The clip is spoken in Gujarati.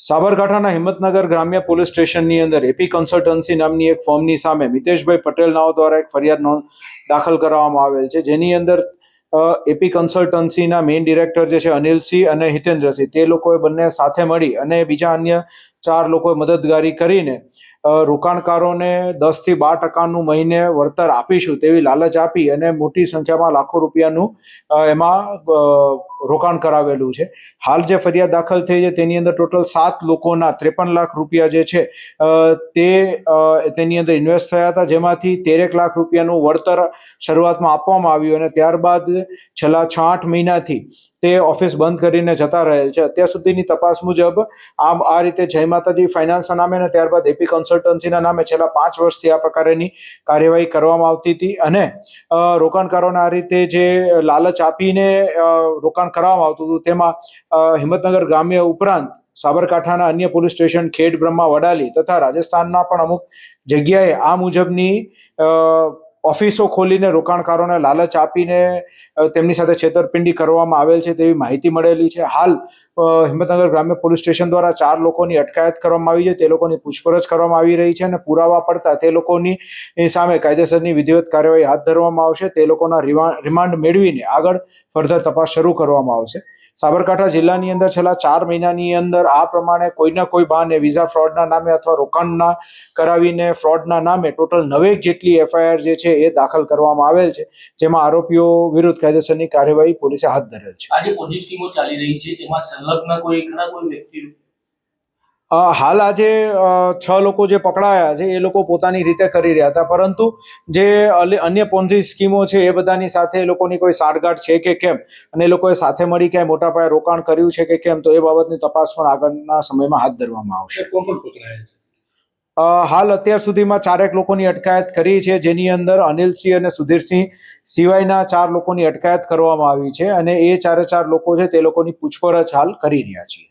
સાબરકાંઠાના હિંમતનગર ગ્રામ્ય પોલીસ સ્ટેશનની અંદર એપી કન્સલ્ટન્સી નામની એક ફોર્મની સામે મિતેશભાઈ પટેલ નાઓ દ્વારા એક ફરિયાદ નોંધ દાખલ કરવામાં આવેલ છે. જેની અંદર એપી કન્સલ્ટન્સીના મેઇન ડિરેક્ટર જે છે અનિલસિંહ અને હિતેન્દ્રસિંહ તે લોકોએ બંને સાથે મળી અને બીજા અન્ય ચાર લોકોએ મદદગારી કરીને રોકાણકારોને દસથી બાર ટકાનું મહિને વળતર આપીશું તેવી લાલચ આપી અને મોટી સંખ્યામાં લાખો રૂપિયાનું એમાં રોકાણ કરાવેલું છે. હાલ જે ફરિયાદ દાખલ થઈ છે તેની અંદર ટોટલ સાત લોકોના ત્રેપન લાખ રૂપિયા જે છે તે તેની અંદર ઇન્વેસ્ટ થયા હતા. જેમાંથી તેરેક લાખ રૂપિયાનું વળતર શરૂઆતમાં આપવામાં આવ્યું અને ત્યારબાદ છેલ્લા છ આઠ મહિનાથી તે ઓફિસ બંધ કરીને જતા રહેલ છે. અત્યાર સુધીની તપાસ મુજબ આમ આ રીતે જય માતાજી ફાઇનાન્સના નામે અને ત્યારબાદ એપી કન્સલ્ટન્સીના નામે છેલ્લા પાંચ વર્ષથી આ પ્રકારેની કાર્યવાહી કરવામાં આવતી હતી અને રોકાણકારોને આ રીતે જે લાલચ આપીને રોકાણ કરવામાં આવતું હતું તેમાં હિંમતનગર ગ્રામ્ય ઉપરાંત સાબરકાંઠાના અન્ય પોલીસ સ્ટેશન, ખેડ બ્રહ્મા વડાલી તથા રાજસ્થાનના પણ અમુક જગ્યાએ આ મુજબની ઓફિસો ખોલીને રોકાણકારોને લાલચ આપીને તેમની સાથે છેતરપિંડી કરવામાં આવેલ છે તેવી માહિતી મળેલી છે. હાલ હિંમતનગર ગ્રામ્ય પોલીસ સ્ટેશન દ્વારા ચાર લોકોની અટકાયત કરવામાં આવી છે. તે લોકોની પૂછપરછ કરવામાં આવી રહી છે અને પુરાવા પડતા તે લોકોની સામે કાયદેસરની વિધિવત કાર્યવાહી હાથ ધરવામાં આવશે. તે લોકોના રિમાન્ડ મેળવીને આગળ ફર્ધર તપાસ શરૂ કરવામાં આવશે. સાબરકાંઠા જિલ્લાની અંદર છેલ્લા ચાર મહિનાની અંદર આ પ્રમાણે કોઈના કોઈ બહાને વિઝા ફ્રોડના નામે અથવા રોકાણના કરાવીને ફ્રોડના નામે ટોટલ નવેક જેટલી એફઆઈઆર જે છે એ દાખલ કરવામાં આવેલ છે. જેમાં આરોપીઓ વિરુદ્ધ કાયદેસરની કાર્યવાહી પોલીસે હાથ ધરેલ છે. આજે પોલીસ ટીમો ચાલી રહી છે. તેમાં સંલગ્ન કોઈ ઘણા કોઈ વ્યક્તિ હાલ આજે છ લોકો જે પકડાયા છે એ લોકો પોતાની રીતે કરી રહ્યા હતા. પરંતુ જે અન્ય પોન્ઝી સ્કીમો છે એ બધાની સાથે એ લોકોની કોઈ સાંઠગાંઠ છે કે કેમ? અને એ લોકોએ સાથે મળી ક્યાંય મોટા પાયે રોકાણ કર્યું છે કે કેમ? તો એ બાબતની તપાસ પણ આગળના સમયમાં હાથ ધરવામાં આવશે. હાલ અત્યાર સુધીમાં ચારેક લોકોની અટકાયત કરી છે જેની અંદર અનિલસિંહ અને સુધીરસિંહ સિવાયના ચાર લોકોની અટકાયત કરવામાં આવી છે. અને એ ચારે ચાર લોકો છે તે લોકોની પૂછપરછ હાલ કરી રહ્યા છીએ.